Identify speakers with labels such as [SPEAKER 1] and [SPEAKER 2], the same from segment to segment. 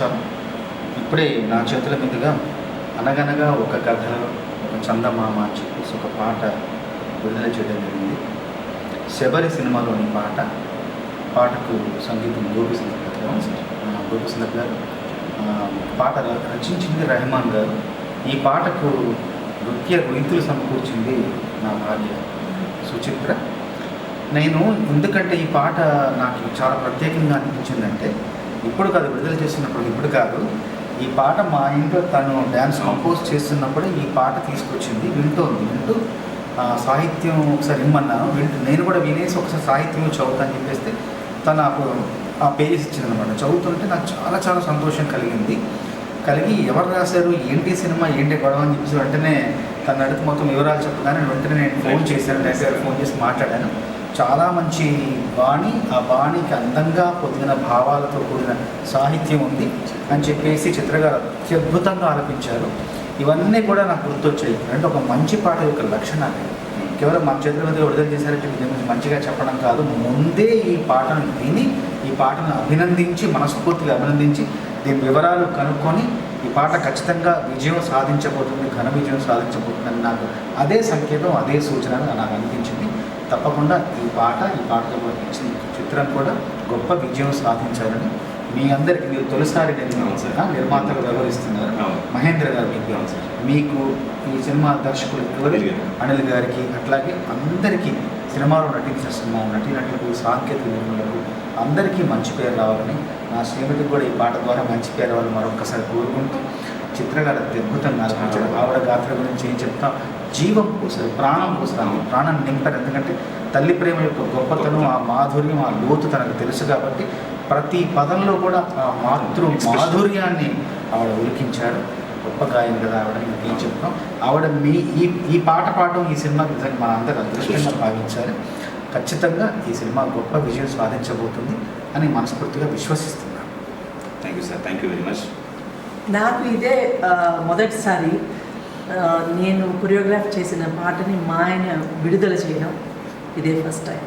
[SPEAKER 1] నమస్కారం ఇప్పుడే నా చేతుల మీదుగా అనగనగా ఒక కథ ఒక చందమామ అని చెప్పేసి ఒక పాట విడుదల చేయడం జరిగింది. శబరి సినిమాలోని పాట పాటకు సంగీతం గోపిసుందర్ గారు ఆ, గోపిసుందర్ గారు పాట రచించింది రెహమాన్ గారు. ఈ పాటకు నృత్య రీతులు సమకూర్చింది నా భార్య సుచిత్ర. నేను ఎందుకంటే ఈ పాట నాకు చాలా ప్రత్యేకంగా అనిపించిందంటే ఇప్పుడు కాదు విడుదల చేసినప్పుడు ఇప్పుడు కాదు. ఈ పాట మా ఇంట్లో తను డ్యాన్స్ కంపోజ్ చేస్తున్నప్పుడే ఈ పాట తీసుకొచ్చింది వింటోంది వింటూ సాహిత్యం ఒకసారి ఇమ్మన్నాను. వింటూ నేను కూడా వినేసి ఒకసారి సాహిత్యం చదువుతాను చెప్పేస్తే తను అప్పుడు ఆ పేజెస్ ఇచ్చిందనమాట చదువుతుంటే నాకు చాలా చాలా సంతోషం కలిగింది. కలిగి ఎవరు రాశారు ఏంటి సినిమా ఏంటి గొడవ అని చెప్పేసి వెంటనే తన అడుగు మొత్తం వివరాలు చెప్పగానే వెంటనే నేను ఫోన్ చేశాను డైరెక్ట్ ఫోన్ చేసి మాట్లాడాను. చాలా మంచి బాణి ఆ బాణికి అందంగా పొందిన భావాలతో కూడిన సాహిత్యం ఉంది అని చెప్పేసి చిత్రగారు అత్యద్భుతంగా ఆలపించారు ఇవన్నీ కూడా నాకు గుర్తొచ్చాయి. అంటే ఒక మంచి పాట యొక్క లక్షణాలు కేవలం మన చేతుల విడుదల చేశారంటే దీని గురించి మంచిగా చెప్పడం కాదు. ముందే ఈ పాటను విని ఈ పాటను అభినందించి మనస్ఫూర్తిగా అభినందించి దీని వివరాలు కనుక్కొని ఈ పాట ఖచ్చితంగా విజయం సాధించబోతుంది ఘన విజయం సాధించబోతుందని నాకు అదే సంకేతం అదే సూచన నాకు అనిపించింది. తప్పకుండా ఈ పాట ఈ పాటతో పాటు ఇచ్చిన చిత్రం కూడా గొప్ప విజయం సాధించాలని మీ అందరికి మీరు తొలిసారి నిర్మాత
[SPEAKER 2] అవును సార్.
[SPEAKER 1] నిర్మాతగా వ్యవహరిస్తున్నారు. మహేంద్ర గారు మీకు. మీకు ఈ సినిమా దర్శకులు ఎవరు
[SPEAKER 2] అనిల్ గారు.
[SPEAKER 1] అనిల్ గారికి అట్లాగే అందరికీ సినిమాలో నటించిన నటీనటులకు సాంకేతిక నిపుణులకు అందరికీ మంచి పేరు రావాలని నా శ్రీమతికి కూడా ఈ పాట ద్వారా మంచి పేరు రావాలని మరొకసారి కోరుకుంటూ చిత్రగారు అద్భుతంగా ఆవిడ గాత్ర గురించి ఏం చెప్తాం జీవం పోసారు ప్రాణం పోసారు ప్రాణం నింపారు ఎందుకంటే తల్లి ప్రేమ యొక్క గొప్పతనం ఆ మాధుర్యం ఆ లోతు తనకు తెలుసు కాబట్టి ప్రతి పదంలో కూడా ఆ మాతృ మాధుర్యాన్ని ఆవిడ ఉలికించారు. గొప్ప గాయం కదా ఆవిడ ఇంకేం చెప్తాం ఆవిడ మీ ఈ ఈ పాట పాడడం ఈ సినిమా నిజంగా మన అందరూ అదృష్టంగా భావించారు. ఖచ్చితంగా ఈ సినిమా గొప్ప విజయం సాధించబోతుంది అని మనస్ఫూర్తిగా విశ్వసిస్తున్నాను.
[SPEAKER 2] Thank you sir thank you very much
[SPEAKER 3] నాకు ఇదే మొదటిసారి నేను కొరియోగ్రాఫ్ చేసిన పాటని మా ఆయన విడుదల చేయడం ఇదే first time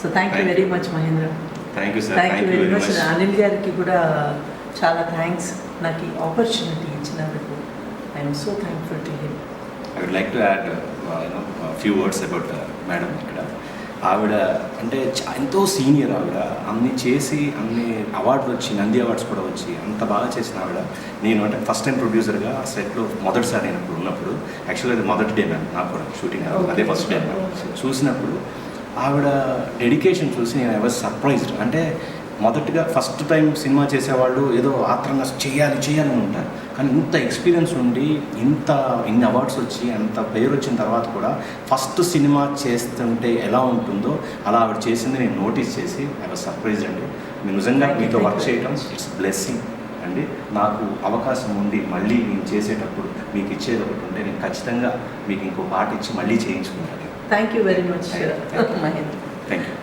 [SPEAKER 3] so thank you very. Much Mahendra.
[SPEAKER 2] Thank you
[SPEAKER 3] thank you very much Anil గారికి కూడా చాలా థ్యాంక్స్ నాకు ఈ ఆపర్చునిటీ ఇచ్చినందుకు. I'm so thankful to him
[SPEAKER 2] I would like to add few words about madam ఇక్కడ. ఆవిడ అంటే ఎంతో సీనియర్ ఆవిడ. అన్ని చేసి అన్ని అవార్డులు వచ్చి నంది అవార్డ్స్ కూడా వచ్చి అంత బాగా చేసిన ఆవిడ. నేను అంటే ఫస్ట్ టైం ప్రొడ్యూసర్గా ఆ సెట్లో మొదటిసారి నేను అప్పుడు ఉన్నప్పుడు యాక్చువల్గా అది మొదటి డే మ్యామ్ నాకు కూడా షూటింగ్ అదే ఫస్ట్ డే మ్యామ్ చూసినప్పుడు ఆవిడ డెడికేషన్ చూసి నేను వాజ్ సర్ప్రైజ్డ్ అంటే మొదటిగా ఫస్ట్ టైం సినిమా చేసేవాళ్ళు ఏదో ఆత్రంగా చేయాలి చేయాలని ఉంటారు. కానీ ఇంత ఎక్స్పీరియన్స్ ఉండి ఇంత ఇన్ని అవార్డ్స్ వచ్చి అంత పేరు వచ్చిన తర్వాత కూడా ఫస్ట్ సినిమా చేస్తుంటే ఎలా ఉంటుందో అలా ఆవిడ చేసింది నేను నోటీస్ చేసి ఐ వాజ్ సర్ప్రైజ్ అండి. మీరు నిజంగా మీతో వర్క్. చేయడం ఇట్స్ బ్లెస్సింగ్ అండి. నాకు అవకాశం ఉండి మళ్ళీ నేను చేసేటప్పుడు మీకు ఇచ్చేది ఒకటి ఉంటే నేను ఖచ్చితంగా మీకు ఇంకో పాట ఇచ్చి మళ్ళీ చేయించుకుంటాను.
[SPEAKER 3] Thank you very much. Mahendra
[SPEAKER 2] thank you